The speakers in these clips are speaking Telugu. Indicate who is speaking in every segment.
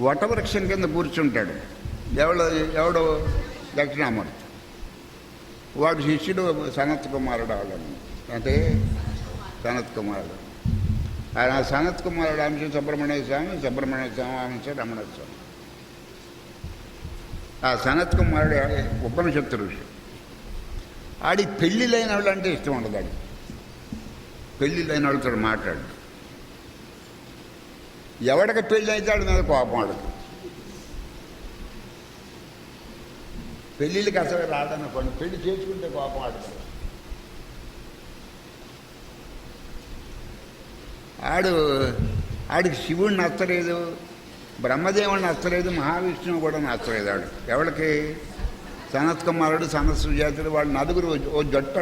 Speaker 1: వటవృక్షం కింద కూర్చుంటాడు. ఎవడు ఎవడో దక్షిణామూర్తి? వాడు శిష్యుడు సనత్ కుమారుడు వాళ్ళని అంటే సనత్ కుమారుడు. ఆయన సనత్ కుమారుడు అంశ సుబ్రహ్మణ్య స్వామి సుబ్రహ్మణ్య స్వామి అంశ రమణ స్వామి. ఆ సనత్ కుమారుడు ఉపనిషత్తు ఋషి. ఆడి పెళ్ళిళ్ళైన వాళ్ళు అంటే ఇష్టం ఉండదు ఆడికి. పెళ్ళి వాళ్ళతో మాట్లాడు ఎవడికి పెళ్ళి అయితే ఆడి మీద కోపం అడుగు పెళ్ళిళ్ళకి అసలు రాడనుకోండి పెళ్ళి చేసుకుంటే కోపం ఆడుతుంది ఆడు ఆడికి శివుడు నచ్చలేదు బ్రహ్మదేవుడు నచ్చలేదు మహావిష్ణువు కూడా నచ్చలేదు ఆడు. ఎవరికి సనత్ కుమారుడు సనత్ సుజాతుడు వాళ్ళు నలుగురు ఓ జట్టు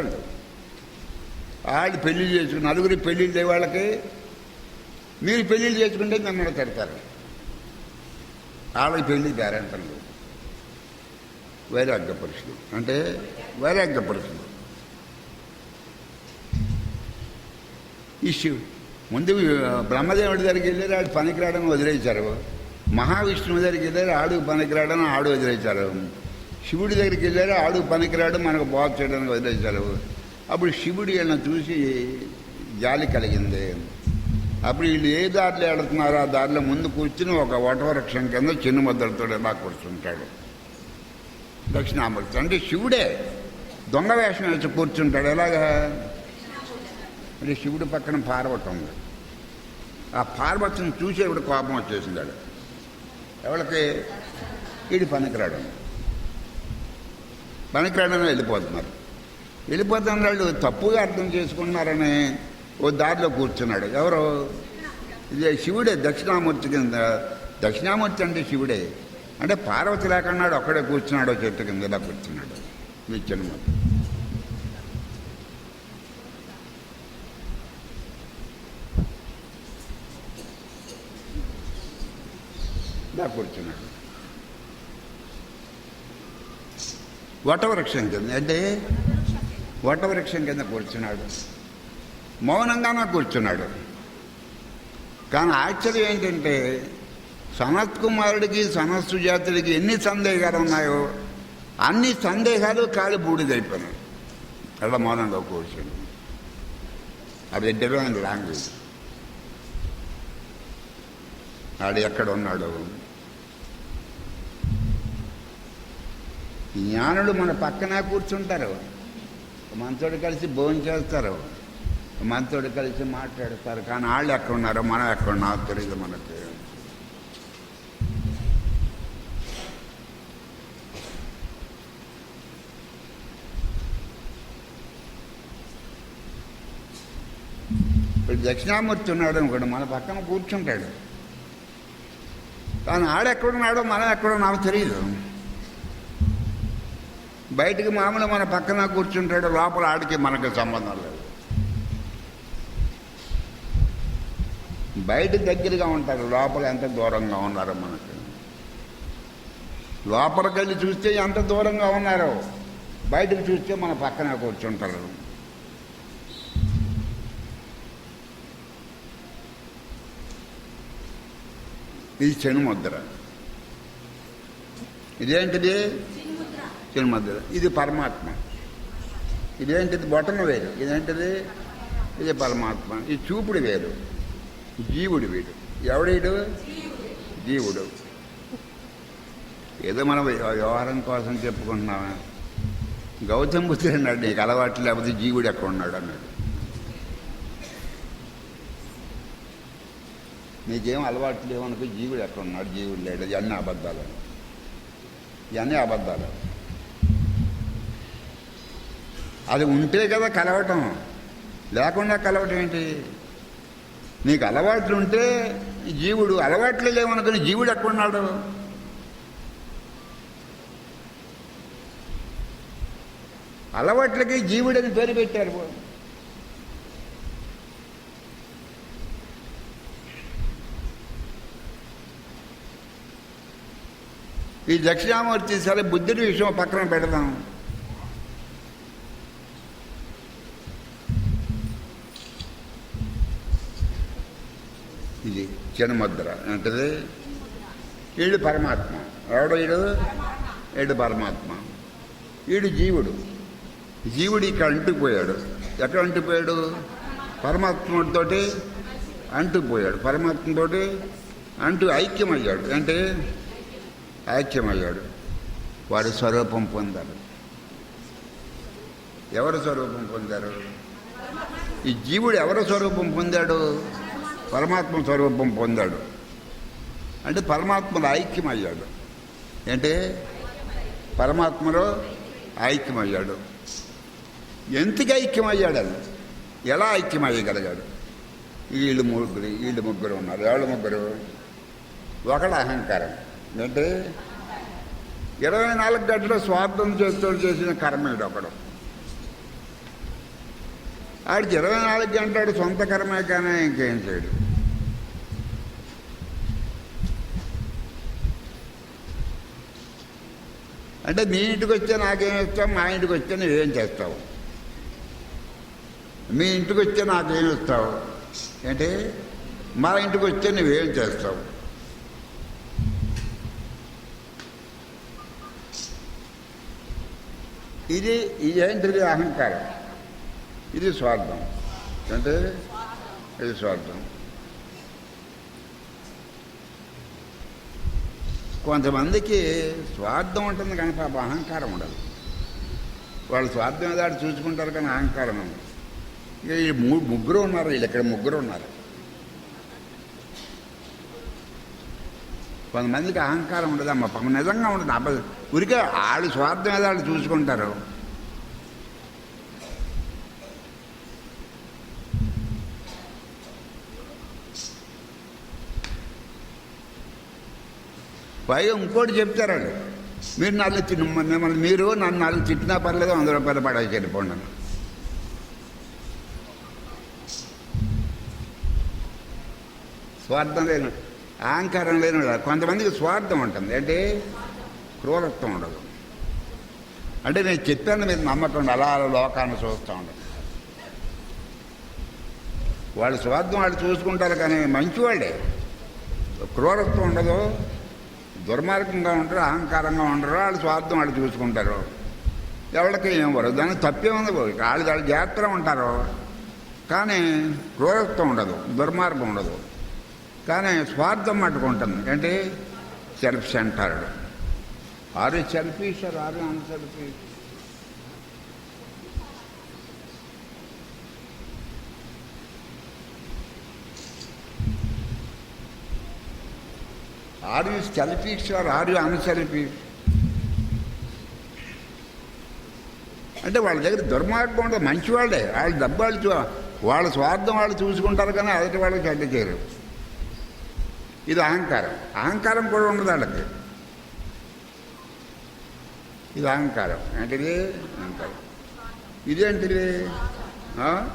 Speaker 1: ఆడి పెళ్ళి చేసుకుని నలుగురి పెళ్ళిళ్ళు వాళ్ళకి మీరు పెళ్ళిళ్ళు చేసుకుంటే మిమ్మల్ని తిడతారు. వాళ్ళకి పెళ్ళి గ్యారంటీ వైరాగ్య పురుషుడు అంటే వైరాగ్య పురుషుడు ఈ శివు ముందు బ్రహ్మదేవుడి దగ్గరికి వెళ్ళారు ఆడు పనికిరాడని వదిలేశారు. మహావిష్ణువు దగ్గరికి వెళ్ళారు ఆడు పనికిరాడని ఆడు వదిలేశారు. శివుడి దగ్గరికి వెళ్ళారు ఆడు పనికిరాడు మనకు బాగు చేయడానికి వదిలేశారు. అప్పుడు శివుడు వీళ్ళని చూసి జాలి కలిగింది. అప్పుడు వీళ్ళు ఏ దారిలో వెళుతున్నారో ఆ దారిలో ముందు కూర్చుని ఒక వటవృక్షం కింద చిన్న ముద్దలతో ఇలా కూర్చుంటాడు. దక్షిణామూర్తి. అంటే శివుడే దొంగ వేషం వేసి కూర్చుంటాడు. ఎలాగా? అంటే శివుడి పక్కన పార్వతి ఉంది. ఆ పార్వతిని చూసి ఎవడు కోపం వచ్చేసిందాడు? ఎవరికి వీడి పనికిరాడు. పనికిరాడని వెళ్ళిపోతున్నారు. వెళ్ళిపోతున్న వాళ్ళు తప్పుగా అర్థం చేసుకున్నారని ఓ దారిలో కూర్చున్నాడు. ఎవరు? ఇది శివుడే దక్షిణామూర్తి కింద. దక్షిణామూర్తి అంటే శివుడే. అంటే పార్వతి లేకన్నాడు ఒక్కడే కూర్చున్నాడు చెట్టు కింద ఇలా కూర్చున్నాడు. నిత్యనమూర్తి ఇలా కూర్చున్నాడు. వటవృక్షం కింద అంటే వటవృక్షం కింద కూర్చున్నాడు. మౌనంగానే కూర్చున్నాడు. కానీ ఆశ్చర్యం ఏంటంటే సనత్ కుమారుడికి సనస్సు జాతుడికి ఎన్ని సందేహాలు ఉన్నాయో అన్ని సందేహాలు కాలి బూడిదైపోయినాయి. అలా మౌనంగా కూర్చుని అది డివైన్ లాంగ్వేజ్ ఆడు ఎక్కడ ఉన్నాడు జ్ఞానులు మన పక్కన కూర్చుంటారు. మనతోటి కలిసి భోజనం చేస్తారు. మనతోడు కలిసి మాట్లాడతారు కానీ వాళ్ళు ఎక్కడ ఉన్నారో మనం ఎక్కడున్నారో తెలియదు మనకి. ఇప్పుడు దక్షిణామూర్తి ఉన్నాడు అనుకోండి మన పక్కన కూర్చుంటాడు. కానీ ఆడెక్కడున్నాడో మనం ఎక్కడున్నామో తెలియదు బయటికి మామూలు మన పక్కన కూర్చుంటాడు లోపల ఆడికి మనకు సంబంధం లేదు. బయట దగ్గరగా ఉంటారు. లోపల ఎంత దూరంగా ఉన్నారో మనకి? లోపలికి వెళ్ళి చూస్తే ఎంత దూరంగా ఉన్నారో బయటకు చూస్తే మన పక్కన కూర్చుంటారు. ఇది చెనుముద్ర. ఇదేంటిది? చిన్ముద్ర. ఇది పరమాత్మ. ఇదేంటిది? బొటన వేరు. ఇదేంటిది? ఇది పరమాత్మ. ఇది చూపుడు వేరు. జీవుడు వీడు. ఎవడీడు? జీవుడు. ఏదో మనం వ్యవహారం కోసం చెప్పుకుంటున్నామా గౌతమ్ బుద్ధుడు అన్నాడు నీకు అలవాటు లేకపోతే జీవుడు ఎక్కడ ఉన్నాడు? అన్నాడు. నీకేం అలవాటు లేవనుకో జీవుడు ఎక్కడ ఉన్నాడు? జీవుడు లేడు. ఇవన్నీ అబద్ధాలు. ఇవన్నీ అబద్ధాలు. అది ఉంటే కదా కలవటం. లేకుండా కలవటం ఏంటి? నీకు అలవాట్లు ఉంటే జీవుడు అలవాట్లు లేవనుకుని జీవుడు ఎక్కడున్నాడు అలవాట్లకి జీవుడని పేరు పెట్టారు ఈ దక్షిణామూర్తి సరే బుద్ధుడి విషయం పక్కన పెడదాం. ఇది చినముద్ర ఏంటది? వీడు పరమాత్మ. ఎవడు వీడు వీడు పరమాత్మ. వీడు జీవుడు. జీవుడు ఇక్కడ అంటుకుపోయాడు. ఎక్కడ అంటుకుపోయాడు? పరమాత్మతోటి అంటుకుపోయాడు. పరమాత్మతోటి అంటూ ఐక్యమయ్యాడు. అంటే ఐక్యమయ్యాడు. వాడు స్వరూపం పొందాడు ఎవరు స్వరూపం పొందారు? ఈ జీవుడు ఎవరు స్వరూపం పొందాడు? పరమాత్మ స్వరూపం పొందాడు. అంటే పరమాత్మలో ఐక్యమయ్యాడు. అంటే పరమాత్మలో ఐక్యమయ్యాడు. ఎందుకు ఐక్యమయ్యాడు అది ఎలా ఐక్యమయ్యగలిగాడు? వీళ్ళు ముగ్గురు వీళ్ళు ముగ్గురు ఉన్నారు. ఎవరు ముగ్గురు? ఒకడు అహంకారం. అంటే ఇరవై నాలుగు గంటల స్వార్థం చేస్తూ చేసిన కర్మేడు ఒకడు. ఆడికి ఇరవై నాలుగు గంటలు సొంత కర్మే కానీ ఇంకేం చేయడు. అంటే మీ ఇంటికి వస్తే నాకేం ఇస్తావు? మా ఇంటికి వస్తే నువ్వేం చేస్తావు? మీ ఇంటికి వస్తే నాకేం ఇస్తావు? ఏంటి? మా ఇంటికి వస్తే నువ్వేం చేస్తావు? ఇది ఇదేంటిది అహంకారం. ఇది స్వార్థం. అంటే ఇది స్వార్థం. కొంతమందికి స్వార్థం ఉంటుంది కానీ పాప అహంకారం ఉండదు. వాళ్ళు స్వార్థం ఏదో చూసుకుంటారు కానీ అహంకారం ఉండదు. ఇక ఈ మూడు ముగ్గురు ఉన్నారు వీళ్ళు ఇక్కడ ముగ్గురు ఉన్నారు. కొంతమందికి అహంకారం ఉండదు అమ్మ పాపం నిజంగా ఉండదు. అబ్బ ఉరికే వాళ్ళు స్వార్థం ఏదో వాళ్ళు చూసుకుంటారు. పైగా ఇంకోటి చెప్తారండి. మీరు నాలుగు తిన్న మిమ్మల్ని మీరు నన్ను నాలుగు తిట్టినా పర్లేదు వంద రూపాయలు పడవ వెళ్ళిపోండి స్వార్థం లేని అహంకారం లేని కొంతమందికి స్వార్థం ఉంటుంది. అంటే క్రూరత్వం ఉండదు. అంటే నేను చెప్పాను మీరు నమ్మకం అలా అలా లోకాన్ని చూస్తూ ఉండదు వాళ్ళు స్వార్థం వాళ్ళు చూసుకుంటారు కానీ మంచివాళ్ళే. క్రూరత్వం ఉండదు. దుర్మార్గంగా ఉంటారు అహంకారంగా ఉండరు వాళ్ళు స్వార్థం వాళ్ళు చూసుకుంటారు. ఎవరికి ఏం వరదు? దానికి తప్పే ఉంది వాళ్ళు వాళ్ళు జాగ్రత్తగా ఉంటారు. కానీ క్రూరత్వం ఉండదు దుర్మార్గం ఉండదు. కానీ స్వార్థం మట్టుకు ఉంటుంది. అంటే self centred are selfisher are unselfish are you selfish are are you unselfish అంటే వాళ్ళ దగ్గర దుర్మార్గం ఉండదు మంచివాళ్ళే వాళ్ళ. డబ్బాలు వాళ్ళ స్వార్థం వాళ్ళు చూసుకుంటారు కానీ అదటి వాళ్ళకి చెడ్డ చేయరు. ఇది అహంకారం. అహంకారం కూడా ఉండదు వాళ్ళకి. ఇది అహంకారం. ఏంటిది? అహంకారం. ఇదేంటిది? ఆ?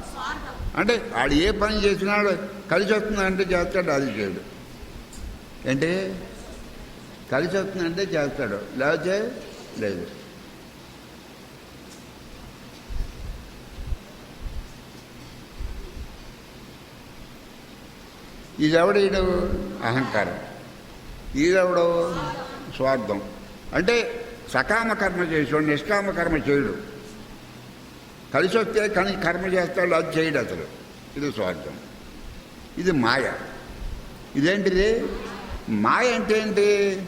Speaker 1: అంటే వాడు ఏ పని చేసినాడు కలిసి వస్తుందంటే చేస్తాడు అది చేయడు. ఏంటి? కలిసి వస్తుందంటే చేస్తాడు. లేకపోతే లేదు. ఇదెవడు ఈడు అహంకారం. ఈడెవడు? స్వార్థం. అంటే సకామ కర్మ చేసాడు నిష్కామ కర్మ చేయడు. కలిసి వస్తే కానీ కర్మ చేస్తాడు అది చేయడు అసలు ఇది స్వార్థం. ఇది మాయ. ఇదేంటిది? మాయ అంటే ఏంటి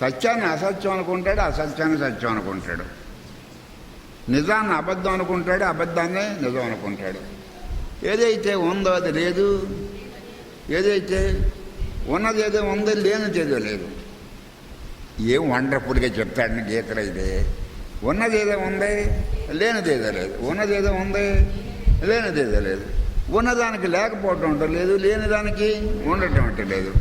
Speaker 1: సత్యాన్ని అసత్యం అనుకుంటాడు అసత్యాన్ని సత్యం అనుకుంటాడు. నిజాన్ని అబద్ధం అనుకుంటాడు అబద్ధాన్ని నిజం అనుకుంటాడు. ఏదైతే ఉందో అది లేదు. ఏదైతే ఉన్నది ఏదో ఉందో లేనిది ఏదో లేదు. ఏం వండర్ఫుల్గా చెప్తాడని గీతలు ఇదే? ఉన్నది ఏదో ఉంది లేనిది ఏదో లేదు. ఉన్నది ఏదో ఉంది లేనిది ఏదో లేదు. ఉన్నదానికి లేకపోవటం ఉండటం లేదు లేనిదానికి ఉండటం లేదు.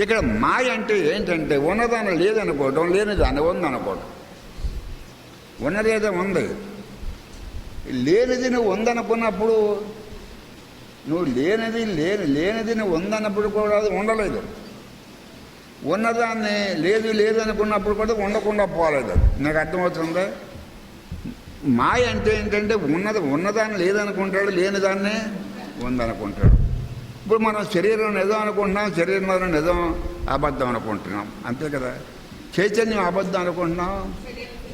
Speaker 1: ఇక్కడ మాయ అంటే ఏంటంటే ఉన్నదాన్ని లేదనుకోవటం లేనిదాన్ని ఉందనుకోవటం. ఉన్నది ఏదో ఉంది. లేనిది నువ్వు ఉందనుకున్నప్పుడు నువ్వు లేనిది లేని లేనిది నువ్వు ఉందన్నప్పుడు కూడా అది ఉండలేదు. ఉన్నదాన్ని లేదు లేదు అనుకున్నప్పుడు కూడా ఉండకుండా పోలేదు అది. నాకు అర్థమవుతుందా? మాయ అంటే ఏంటంటే ఉన్నది ఉన్నదాన్ని లేదనుకుంటాడు లేనిదాన్ని ఉందనుకుంటాడు. ఇప్పుడు మనం శరీరం నిజం అనుకుంటున్నాం శరీరంలో నిజం అబద్ధం అనుకుంటున్నాం. అంతే కదా? చైతన్యం అబద్ధం అనుకుంటున్నాం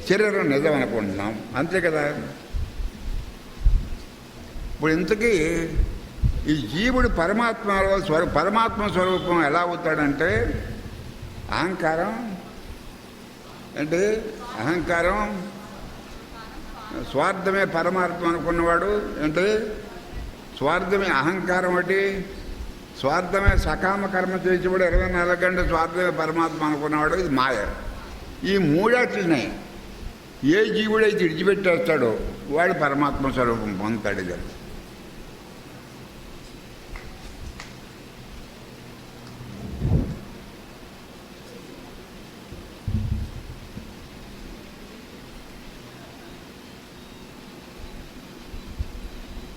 Speaker 1: శరీరం నిజం అనుకుంటున్నాం. అంతే కదా? ఇప్పుడు ఇంతకీ ఈ జీవుడు పరమాత్మలో స్వరూ పరమాత్మ స్వరూపం ఎలా అవుతాడంటే అహంకారం అంటే అహంకారం స్వార్థమే పరమాత్మ అనుకున్నవాడు అంటే స్వార్థమే అహంకారం ఒకటి స్వార్థమే సకామ కర్మ చేసేవాడు ఇరవై నాలుగు గంటల స్వార్థమే పరమాత్మ అనుకున్నవాడు ఇది మాయ. ఈ మూడాటినే ఏ జీవుడైతే విడిచిపెట్టేస్తాడో వాడు పరమాత్మ స్వరూపం పొందుతాడు ఇది.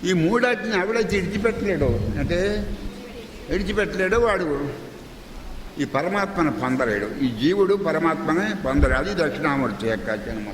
Speaker 1: ఈ మూడాటిని ఎవడైతే విడిచిపెట్టలేడు అంటే విడిచిపెట్టలేడు వాడు. ఈ పరమాత్మను పొందలేడు. ఈ జీవుడు పరమాత్మనే పొందలేడు అది దక్షిణామూర్తి యొక్క చిన్న